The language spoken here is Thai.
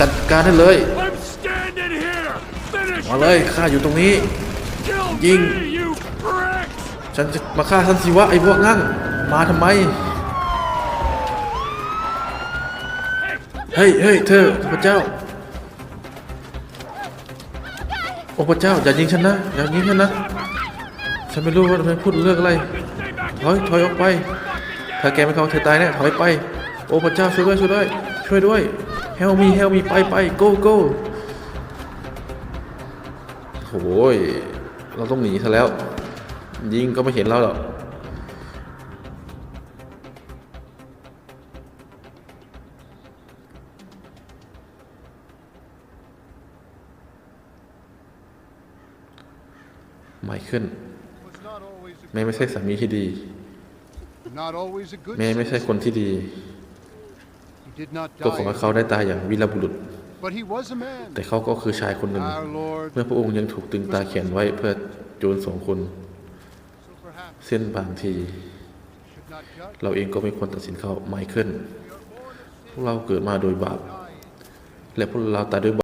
จัดการได้เลยมาเลยข้าอยู่ตรงนี้ Kill Ying. me, you prick. ฉันจะมาฆ่าท่านสิวะไอ้พวกงั้งมาทำไม เฮ้ยเฮ้ยเธอพระเจ้า โอ้พระเจ้าอย่ายิงฉันนะอย่ายิงฉันนะ ฉันไม่รู้ว่ามันพูดเรื่องอะไร ถอยถอยออกไป ถ้าแกไม่เข้าเธอตายแน่ถอยไป โอ้พระเจ้าช่วยด้วยช่วยด้วยช่วยด้วย help me help me ไปไป go go โอ้ยเราต้องหนีซะแล้ว ยิงก็ไม่เห็นเราหรอกไม่ขึ้น was not always a แม่ไม่ใช่สามีที่ดี not always a good แม่ไม่ใช่คนที่ดี He did not ก็ขอให้ die, เขาได้ตายอย่างวีรบุรุษ but he was a man. แต่เขาก็คือชายคนหนึ่ง Our Lord, เมื่อพระองค์ยังถูกตึงตาเขียนไว้เพื่อโจรสองคน so perhaps เส้นบางที should not judge. เราเองก็ไม่ควรตัดสินเขาไมเคิลพวกเราเกิดมาโดยบาป และพวกเราตายด้วยบาป